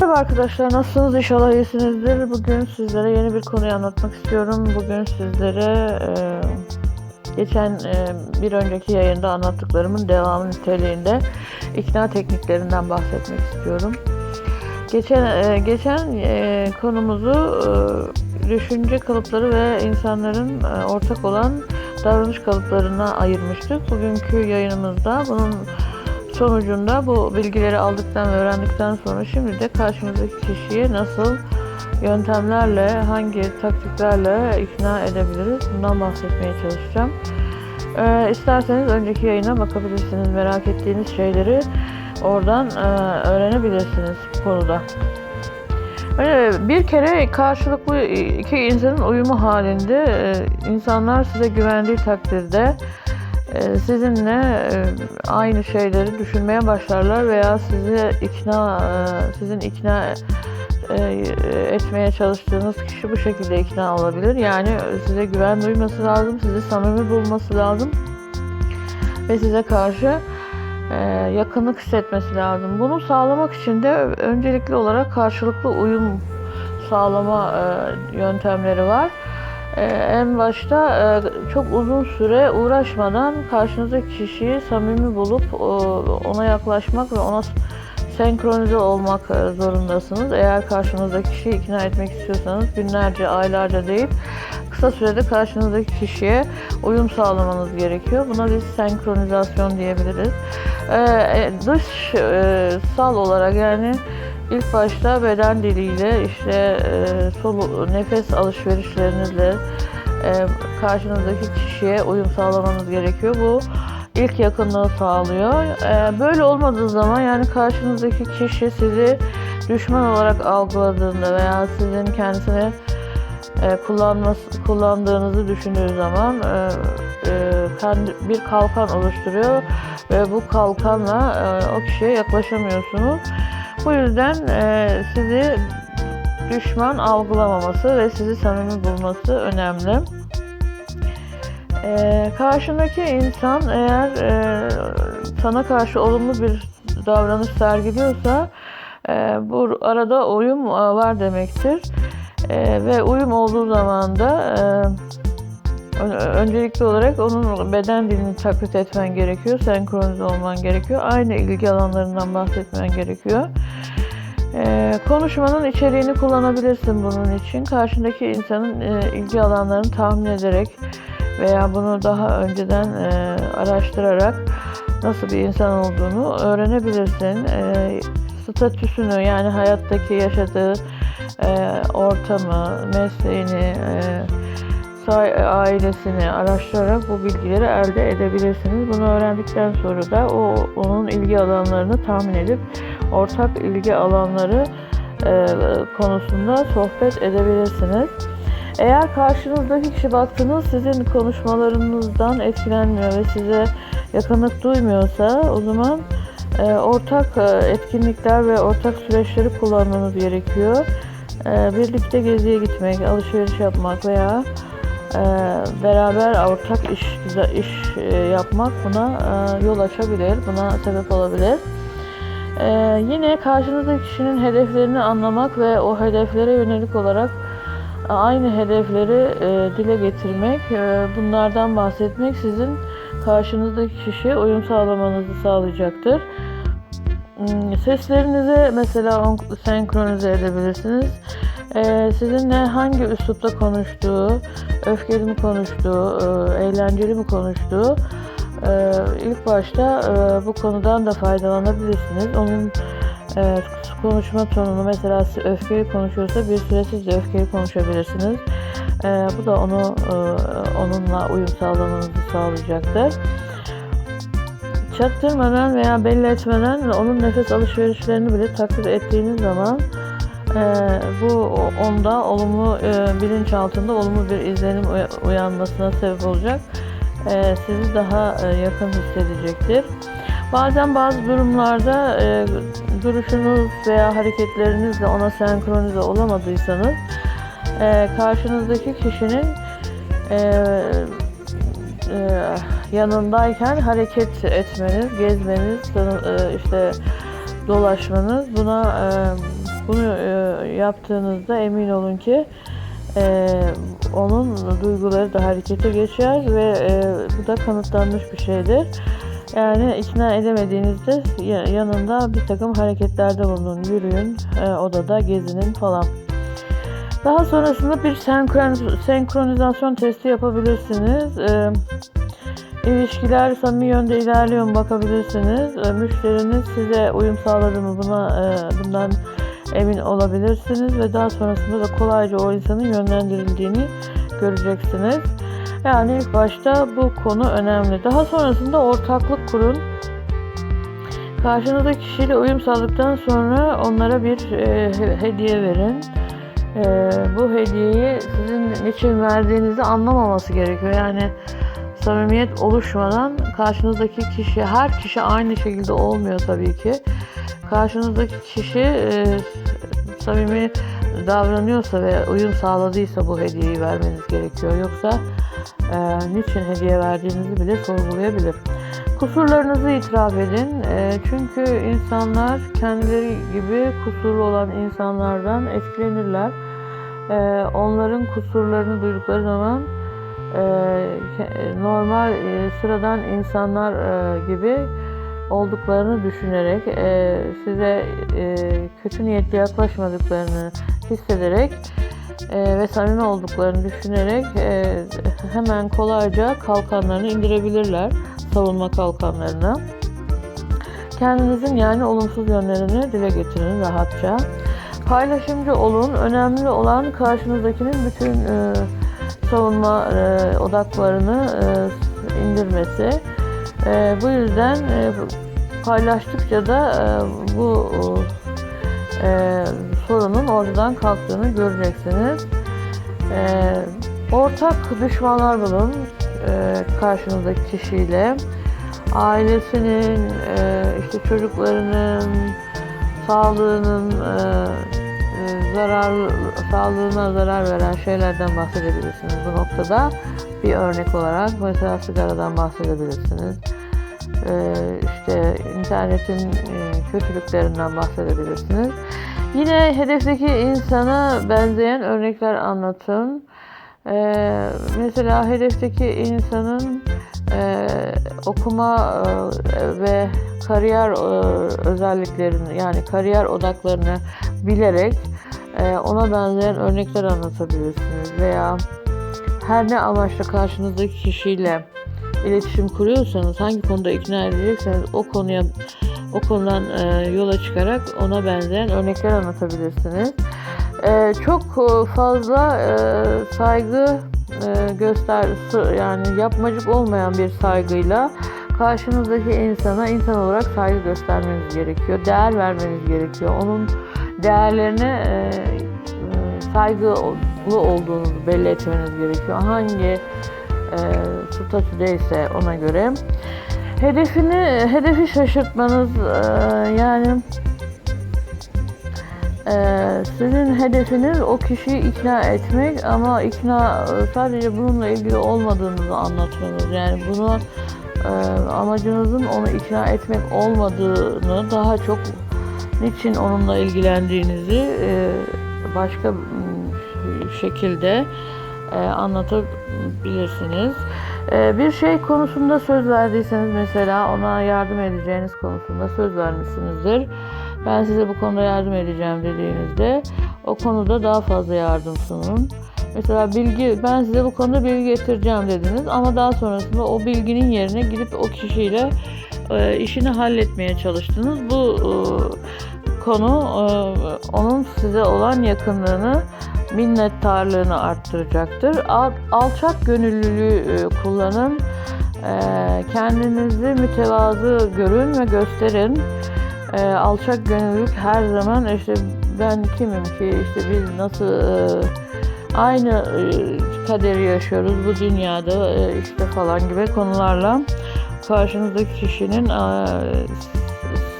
Merhaba arkadaşlar nasılsınız inşallah iyisinizdir. Bugün sizlere yeni bir konuyu anlatmak istiyorum. Bugün sizlere e, geçen e, bir önceki yayında anlattıklarımın devamı niteliğinde ikna tekniklerinden bahsetmek istiyorum. Geçen e, geçen e, konumuzu e, düşünce kalıpları ve insanların e, ortak olan davranış kalıplarına ayırmıştık. Bugünkü yayınımızda bunun sonucunda bu bilgileri aldıktan ve öğrendikten sonra şimdi de karşımızdaki kişiyi nasıl yöntemlerle, hangi taktiklerle ikna edebiliriz bundan bahsetmeye çalışacağım. Ee, isterseniz önceki yayına bakabilirsiniz. Merak ettiğiniz şeyleri oradan e, öğrenebilirsiniz konuda. Böyle bir kere karşılıklı iki insanın uyumu halinde e, insanlar size güvendiği takdirde sizinle e, aynı şeyleri düşünmeye başlarlar veya sizi ikna e, sizin ikna e, etmeye çalıştığınız kişi bu şekilde ikna olabilir. Yani size güven duyması lazım, sizi samimi bulması lazım ve size karşı yakınlık hissetmesi lazım. Bunu sağlamak için de öncelikli olarak karşılıklı uyum sağlama yöntemleri var. E, en başta e, çok uzun süre uğraşmadan karşınızdaki kişiyi samimi bulup e, ona yaklaşmak ve ona senkronize olmak e, zorundasınız. Eğer karşınızdaki kişiyi ikna etmek istiyorsanız günlerce, aylarca değil, kısa sürede karşınızdaki kişiye uyum sağlamanız gerekiyor. Buna biz senkronizasyon diyebiliriz. Ee, dış sal olarak yani ilk başta beden diliyle işte e, solu, nefes alışverişlerinizle e, karşınızdaki kişiye uyum sağlamanız gerekiyor. Bu ilk yakınlığı sağlıyor. E, böyle olmadığı zaman yani karşınızdaki kişi sizi düşman olarak algıladığında veya sizin kendisini e, kullanması, kullandığınızı düşündüğü zaman e, e, bir kalkan oluşturuyor ve bu kalkanla e, o kişiye yaklaşamıyorsunuz. Bu yüzden e, sizi düşman algılamaması ve sizi samimi bulması önemli. E, karşındaki insan eğer e, sana karşı olumlu bir davranış sergiliyorsa e, bu arada uyum e, var demektir. E, ve uyum olduğu zaman da e, öncelikli olarak onun beden dilini taklit etmen gerekiyor, senkronize olman gerekiyor. Aynı ilgi alanlarından bahsetmen gerekiyor. E, konuşmanın içeriğini kullanabilirsin bunun için. Karşındaki insanın e, ilgi alanlarını tahmin ederek veya bunu daha önceden e, araştırarak nasıl bir insan olduğunu öğrenebilirsin. E, statüsünü yani hayattaki yaşadığı ortamı, mesleğini, e, ailesini araştırarak bu bilgileri elde edebilirsiniz. Bunu öğrendikten sonra da o onun ilgi alanlarını tahmin edip ortak ilgi alanları e, konusunda sohbet edebilirsiniz. Eğer karşınızdaki kişi baktınız sizin konuşmalarınızdan etkilenmiyor ve size yakınlık duymuyorsa o zaman e, ortak e, etkinlikler ve ortak süreçleri kullanmanız gerekiyor. E, birlikte geziye gitmek, alışveriş yapmak veya e, beraber ortak iş iş e, yapmak buna e, yol açabilir, buna sebep olabilir. E, yine karşınızdaki kişinin hedeflerini anlamak ve o hedeflere yönelik olarak aynı hedefleri e, dile getirmek, e, bunlardan bahsetmek sizin karşınızdaki kişiye uyum sağlamanızı sağlayacaktır. Hmm, seslerinizi mesela senkronize edebilirsiniz. Ee, sizinle hangi üslupta konuştuğu, öfkeli mi konuştuğu, e, eğlenceli mi konuştuğu e, ilk başta e, bu konudan da faydalanabilirsiniz. Onun e, konuşma tonunu mesela öfkeli konuşuyorsa bir süre siz de öfkeli konuşabilirsiniz. E, bu da onu e, onunla uyum sağlamanızı sağlayacaktır. Çaktırmadan veya belli etmeden onun nefes alışverişlerini bile taklit ettiğiniz zaman e, bu onda olumlu e, bilinç altında olumlu bir izlenim uyanmasına sebep olacak. E, sizi daha e, yakın hissedecektir. Bazen bazı durumlarda e, duruşunuz veya hareketlerinizle ona senkronize olamadıysanız e, karşınızdaki kişinin e, e, yanındayken hareket etmeniz, gezmeniz, e, işte dolaşmanız buna e, Bunu e, yaptığınızda emin olun ki e, onun duyguları da harekete geçer ve e, bu da kanıtlanmış bir şeydir. Yani ikna edemediğinizde ya- yanında bir takım hareketlerde bulunun, yürüyün, odada gezinin falan. Daha sonrasında bir senkron, senkronizasyon testi yapabilirsiniz. E, ilişkiler samimi yönde ilerliyor mu bakabilirsiniz. Müşteriniz size uyum sağladı mı buna e, bundan emin olabilirsiniz ve daha sonrasında da kolayca o insanın yönlendirildiğini göreceksiniz. Yani ilk başta bu konu önemli. Daha sonrasında ortaklık kurun. Karşınızdaki kişiyle uyum sağladıktan sonra onlara bir e, he- hediye verin. E, bu hediyeyi sizin niçin verdiğinizi anlamaması gerekiyor. Yani samimiyet oluşmadan karşınızdaki kişi, her kişi aynı şekilde olmuyor tabii ki. Karşınızdaki kişi e, samimi davranıyorsa ve uyum sağladıysa bu hediyeyi vermeniz gerekiyor. Yoksa e, niçin hediye verdiğinizi bile sorgulayabilir. Kusurlarınızı itiraf edin. E, çünkü insanlar kendileri gibi kusurlu olan insanlardan etkilenirler. E, onların kusurlarını duydukları zaman normal e, sıradan insanlar e, gibi olduklarını düşünerek e, size kötü niyetli yaklaşmadıklarını hissederek ve samimi olduklarını düşünerek hemen kolayca kalkanlarını indirebilirler savunma kalkanlarını. Kendinizin yani olumsuz yönlerini dile getirin rahatça. Paylaşımcı olun. Önemli olan karşınızdakinin bütün e, savunma e, odaklarını e, indirmesi. E, bu yüzden e, paylaştıkça da e, bu e, sorunun ortadan kalktığını göreceksiniz. E, ortak düşmanlar bulun e, karşınızdaki kişiyle. Ailesinin, e, işte çocuklarının, sağlığının e, zarar sağlığına zarar veren şeylerden bahsedebilirsiniz bu noktada. Bir örnek olarak mesela sigaradan bahsedebilirsiniz. E, işte internetin e, kötülüklerinden bahsedebilirsiniz. Yine hedefteki insana benzeyen örnekler anlatın. E, mesela hedefteki insanın e, okuma e, ve kariyer e, özelliklerini yani kariyer odaklarını bilerek ona benzeyen örnekler anlatabilirsiniz veya her ne amaçla karşınızdaki kişiyle iletişim kuruyorsanız hangi konuda ikna edecekseniz o konuya o konudan e, yola çıkarak ona benzeyen örnekler anlatabilirsiniz. E, çok fazla e, saygı e, göster yani yapmacık olmayan bir saygıyla karşınızdaki insana insan olarak saygı göstermeniz gerekiyor. Değer vermeniz gerekiyor. Onun değerlerine e, e, saygılı olduğunuzu belli etmeniz gerekiyor. Hangi e, statüdeyse ona göre. Hedefini, hedefi şaşırtmanız e, yani sizin hedefiniz o kişiyi ikna etmek ama ikna sadece bununla ilgili olmadığınızı anlatmanız. Yani bunu amacınızın onu ikna etmek olmadığını daha çok niçin onunla ilgilendiğinizi e, başka bir şekilde e, anlatabilirsiniz. E, bir şey konusunda söz verdiyseniz mesela ona yardım edeceğiniz konusunda söz vermişsinizdir. Ben size bu konuda yardım edeceğim dediğinizde o konuda daha fazla yardım sunun. Mesela bilgi, ben size bu konuda bilgi getireceğim dediniz ama daha sonrasında o bilginin yerine gidip o kişiyle e, işini halletmeye çalıştınız. Bu e, konu e, onun size olan yakınlığını, minnettarlığını arttıracaktır. Al, alçak gönüllülüğü e, kullanın. E, kendinizi mütevazı görün ve gösterin alçak gönüllülük her zaman işte ben kimim ki işte biz nasıl aynı kaderi yaşıyoruz bu dünyada işte falan gibi konularla karşınızdaki kişinin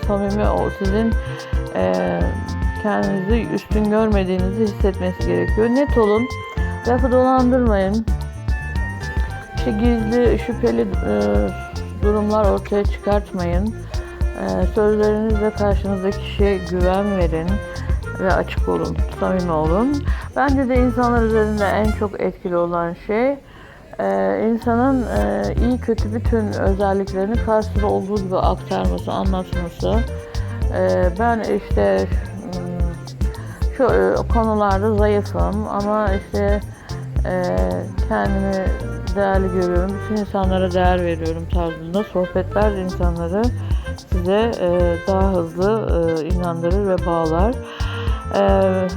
samimi o sizin e, kendinizi üstün görmediğinizi hissetmesi gerekiyor. Net olun. Lafı dolandırmayın. İşte gizli şüpheli e, durumlar ortaya çıkartmayın. Ee, sözlerinizle karşınızdaki kişiye güven verin. ve açık olun, samimi olun. Bence de insanlar üzerinde en çok etkili olan şey e, insanın e, iyi kötü bütün özelliklerini karşısında olduğu gibi aktarması, anlatması. E, ben işte hmm, şu e, konularda zayıfım ama işte e, kendimi değerli görüyorum. Bütün insanlara değer veriyorum tarzında sohbetler insanları size e, daha hızlı inandırır ve bağlar. E,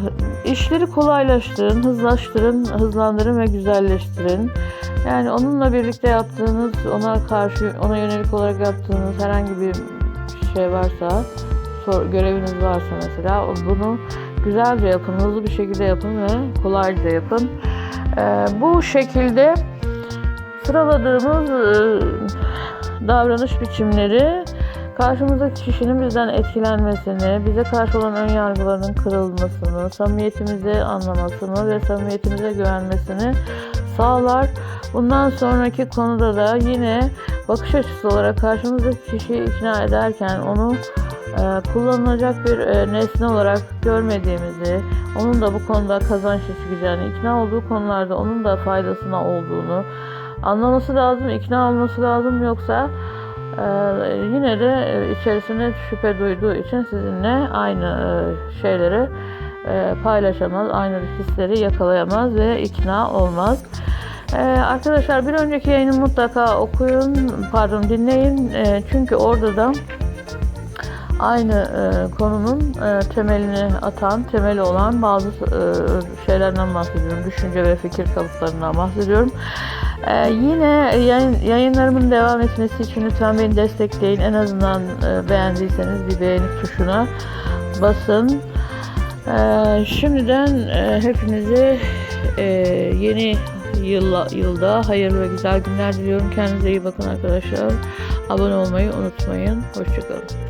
işleri kolaylaştırın, hızlaştırın, hızlandırın ve güzelleştirin. Yani onunla birlikte yaptığınız, ona karşı, ona yönelik olarak yaptığınız herhangi bir şey varsa, göreviniz varsa mesela bunu güzelce yapın, hızlı bir şekilde yapın ve kolayca yapın. Ee, bu şekilde sıraladığımız e, davranış biçimleri karşımızdaki kişinin bizden etkilenmesini, bize karşı olan ön yargılarının kırılmasını, samimiyetimizi anlamasını ve samimiyetimize güvenmesini sağlar. Bundan sonraki konuda da yine bakış açısı olarak karşımızdaki kişiyi ikna ederken onu kullanılacak bir e, nesne olarak görmediğimizi, onun da bu konuda kazanç çıkacağını, ikna olduğu konularda onun da faydasına olduğunu anlaması lazım, ikna olması lazım yoksa e, yine de e, içerisinde şüphe duyduğu için sizinle aynı şeyleri paylaşamaz, aynı hisleri yakalayamaz ve ikna olmaz. Ee, arkadaşlar bir önceki yayını mutlaka okuyun, pardon dinleyin. Ee, çünkü orada da aynı e, konunun e, temelini atan, temeli olan bazı e, şeylerden bahsediyorum. Düşünce ve fikir kalıplarından bahsediyorum. Ee, yine yayın, yayınlarımın devam etmesi için lütfen beni destekleyin. En azından e, beğendiyseniz bir beğeni tuşuna basın. Ee, şimdiden e, hepinize e, yeni yılla, yılda hayırlı ve güzel günler diliyorum. Kendinize iyi bakın arkadaşlar. Abone olmayı unutmayın. Hoşçakalın.